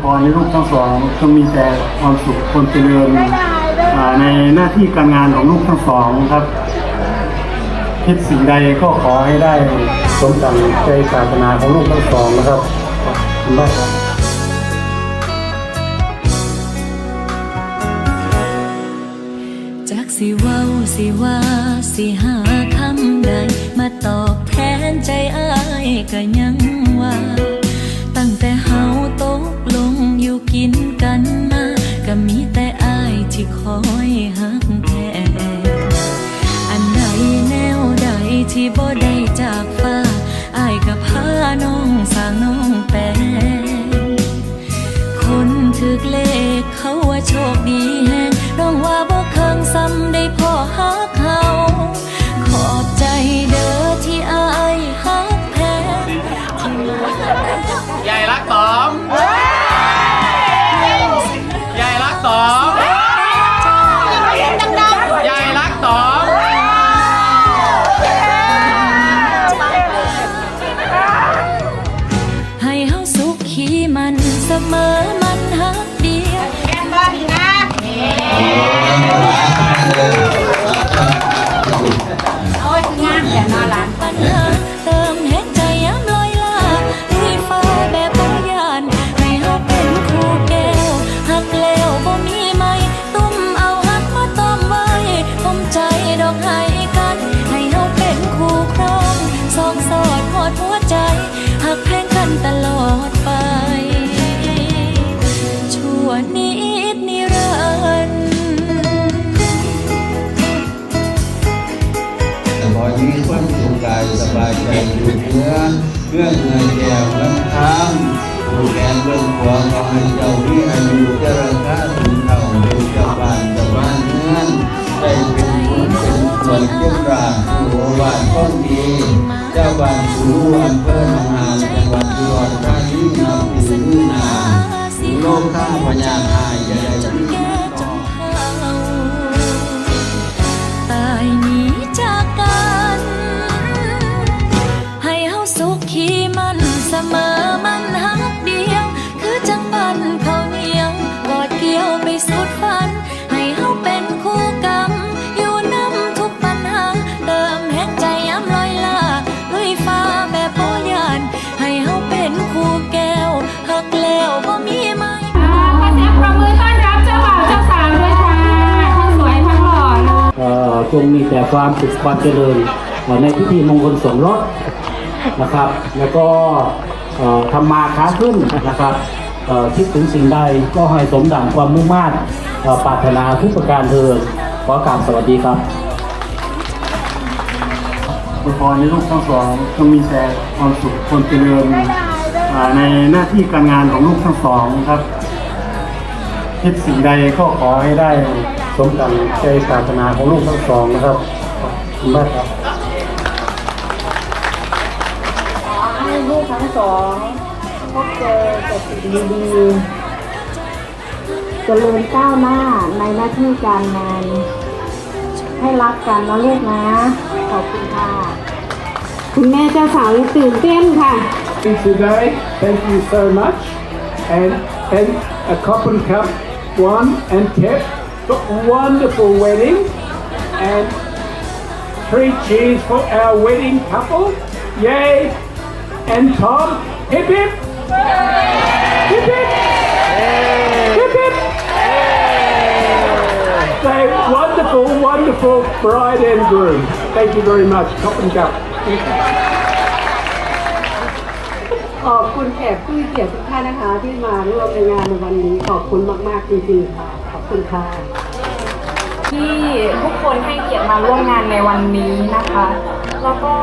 พรให้ลูกทั้งสองจงมีแต่ความสุขความเจริญในหน้าที่การงานของลูกทั้งสองครับคิดสิ่งใดก็ขอให้ได้สมดังใจปรารถนาของลูกทั้งสองนะครับคุณมากครับจากสิว้าสิว่าสิหาคำใดมาตอบแทนใจอ้ายก็ยัง น้องสางน้องแปลงคนถึกเลขเขาว่าโชคดีแฮ หมตุ้มเอาหักมาต้อมไว้ต้มใจดอกให้กันให้เฮาเป็นคู่ครองสองสอดหอดหัวใจหักแพงกันตล สบายใจอยู่เนื้อเรื่องเงินแก่เงินทางผู้แทนเรื่องขวขอให้เจ้าที่อายุเจริญก้าถึงเท่าเป็นเจ้าบ้านเจ้าบ้านเมืองได้เป็นผู้เป็นส่วนเกี่ยวราชผู้โอว่าต้องดี เจ้าบ้านผู้อำเภอหนองหานจังหวัดอุดรธานี จงมีแต่ความสุขความเจริญในพิธีมงคลสมรสนะครับ แล้วก็ทำมาค้าขึ้นนะครับคิดถึงสิ่งใดก็ให้สมดังความมุ่งมั่นปรารถนาทุกประการเถิดขอกราบสวัสดีครับอวยพรให้ลูกทั้งสองจงมีแต่ความสุขความเจริญในหน้าที่การงานของลูกทั้งสองครับคิดสิ่งใดก็ขอให้ได้ สมดังใจปรารถนาของลูกทั้งสองนะครับขอบคุณมากครับให้ลูกทั้งสองพบเจอแต่สิ่งดีๆเจริญก้าวหน้าในหน้าที่การงาน ให้รักกันนะลูกนะ ขอบคุณค่ะ คุณแม่เจ้าสาวยังตื่นเต้นค่ะ today. Thank you so much. And and a couple cup one and kept for a wonderful wedding. And three cheers for our wedding couple. Yay! And Tom, hip hip! Hip hip! Hip hip! So wonderful, wonderful bride and groom. Thank you very much. Cop and cup. ขอบคุณแขกผู้มีเกียรติทุกท่านนะคะ ที่มาร่วมในงานในวันนี้ ขอบคุณมาก ๆ จริงๆค่ะ ขอบคุณค่ะ ที่ทุกคนให้เกียรติมาร่วมงานในวันนี้นะคะ แล้วก็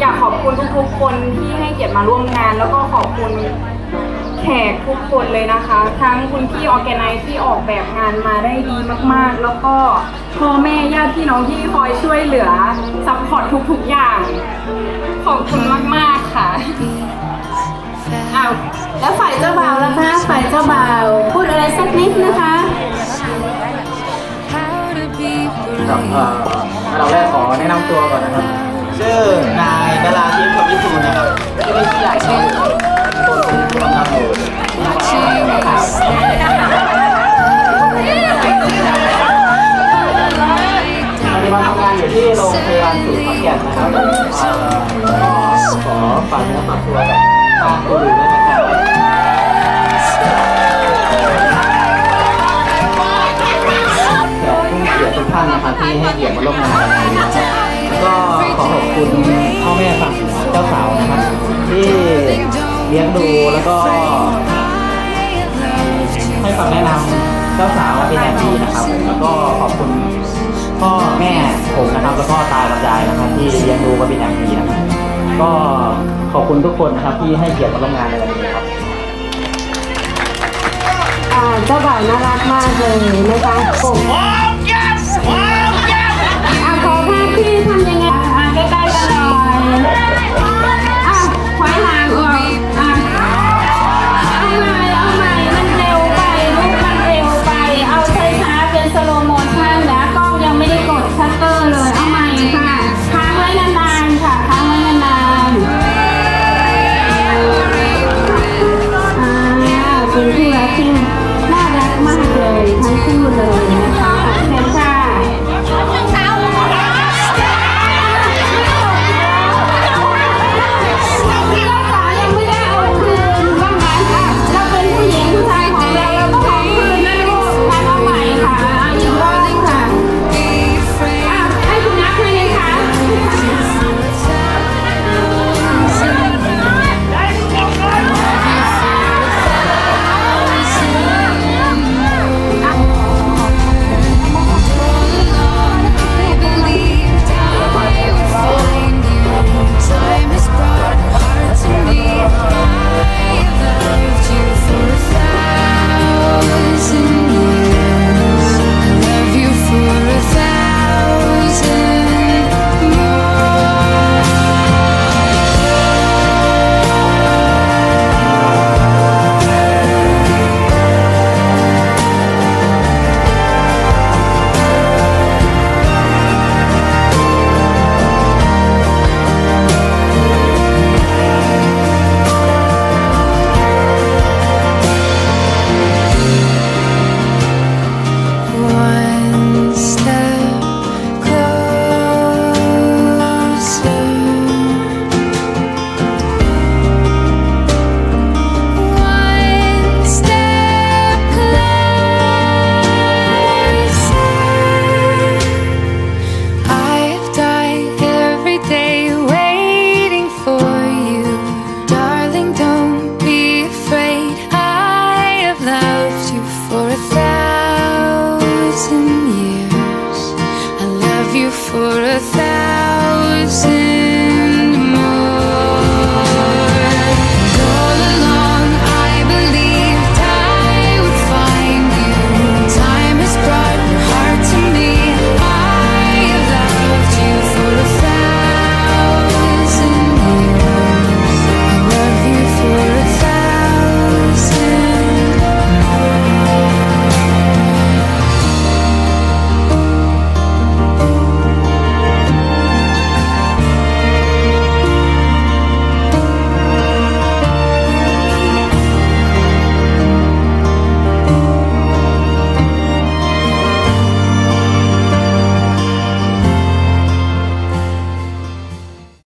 อยากขอบคุณทุกๆคนที่ให้เกียรติมาร่วมงาน แล้วก็ขอบคุณแขกทุกคนเลยนะคะ ทั้งคุณพี่ออแกไนที่ออกแบบงานมาได้ดีมากๆ แล้วก็พ่อแม่ญาติพี่น้องที่คอยช่วยเหลือซัพพอร์ตทุกๆอย่าง ขอบคุณมากๆค่ะอ้าวแล้วฝ่ายเจ้าบ่าวล่ะคะฝ่ายเจ้าบ่าวพูดอะไรสักนิดนะคะ กับเราอดัแรกขอแนะนำตัวก่อนนะครับชื่อนายดาราทิพย์กับวิทูลนะครับชื่อเล่นชื่อใหญ่ชื่อตัวตนตัวตนชื่อนะครับปัจจุบันทำงานอยู่ที่โรงพยาบาลศูนย์ขอนแก่นนะครับเอ่อขอฝากเนื้อฝากตัวกับทางตัวดูด้วยนะครับ ท่านนะครับที่ให้เกียรติมาร่วมงานในวันนี้นะครับแล้วก็ขอขอบคุณพ่อแม่ฝั่งเจ้าสาวนะครับ ที่เลี้ยงดูแล้วก็ให้คำแนะนำเจ้าสาวเป็นอย่างดีนะครับผมแล้วก็ขอบคุณพ่อแม่ผมนะครับแล้วก็ตากับยายนะครับ ที่เลี้ยงดูมาเป็นอย่างดีนะครับก็ขอบคุณทุกคนนะครับที่ให้เกียรติมาร่วมงานในวันนี้นะครับอ่าเจ้าบ่าวน่ารักมากเลยนะคะผม you for a thousand